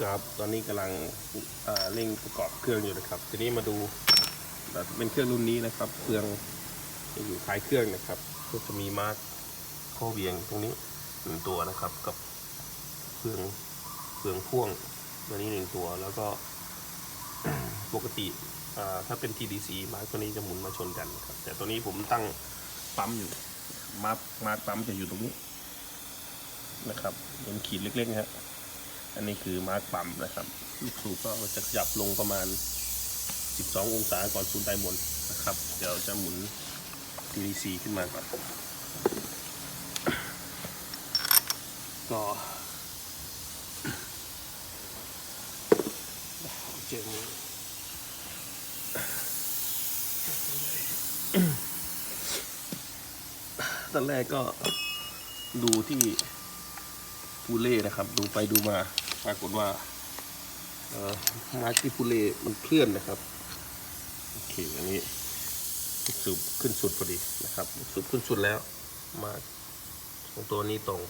ครับ ตอนนี้กำลังเร่งประกอบเครื่องอยู่นะครับ ทีนี้มาดูเป็นเครื่องรุ่นนี้นะครับ เครื่องที่อยู่ท้ายเครื่องนะครับ ก็จะมีมาร์คข้อเวียงตรงนี้หนึ่งตัวนะครับ กับเครื่องเครื่องพ่วงตัวนี้หนึ่งตัวแล้วก็ปกติถ้าเป็น TDC มาร์คตัวนี้จะหมุนมาชนกันครับ แต่ตัวนี้ผมตั้งปั๊มอยู่มาร์คมาร์คปั๊มจะอยู่ตรงนี้นะครับเป็นขีดเล็กๆนะฮะ อันนี้คือมาร์กปั๊มนะครับลูกสูบก็จะขยับลงประมาณ 12 องศาก่อนศูนย์ไดมนนะครับ เดี๋ยวจะหมุน TDC ขึ้นมาก่อนก็เจอตอนแรกก็ดูที่พูเล่นะครับ ดูไปดูมา ปรากฏว่าเอ่อมาร์คที่พูเล่มันเคลื่อนนะครับโอเคอันนี้สูบขึ้นสุดพอดีนะครับสูบขึ้นสุดแล้ว มาร์คของตัวนี้ตรง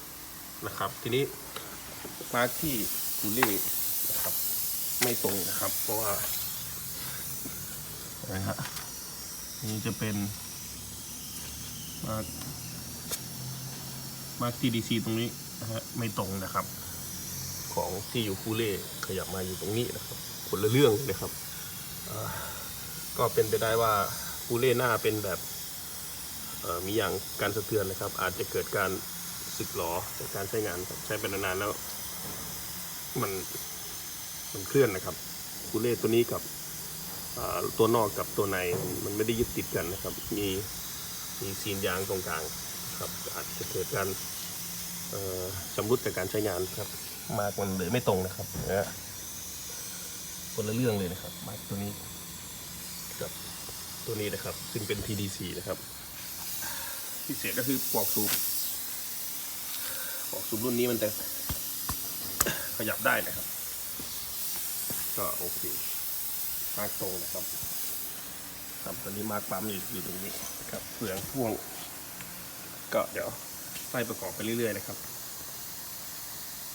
นะครับ ทีนี้มาร์คที่พูเล่นะครับ ไม่ตรงนะครับ เพราะว่าอะไรฮะนี่จะเป็นมาร์คมาร์ค TDC ตรงนี้นะฮะไม่ตรงนะครับ ของที่อยู่คูเล่ขยับมาอยู่ตรงนี้นะครับคนละเรื่องเลยนะครับก็เป็นไปได้ว่าคูเล่หน้าเป็นแบบมีอย่างการสะเทือนนะครับ อาจจะเกิดการสึกหรอจากการใช้งานครับใช้เป็นานๆแล้ว มันมันเคลื่อนนะครับคูเล่ตัวนี้กับตัวนอกกับตัวในมันไม่ได้ยึดติดกันนะครับ มีมีซีนยางตรงกลางครับอาจจะเกิดการชำรุดจากการใช้งานครับ มากมันเลยไม่ตรงนะครับนะฮะคนละเรื่องเลยนะครับมากตัวนี้กับตัวนี้นะครับ ซึ่งเป็น TDC นะครับพิเศษก็คือปลอกสูบปลอกสูบรุ่นนี้มันจะขยับได้นะครับ ก็โอเคมากตรงนะครับครับตอนนี้มาร์กปั๊มอยู่อยู่ตรงนี้นะครับเฟืองพ่วง ก็เดี๋ยวไล่ประกอบไปเรื่อยๆนะครับ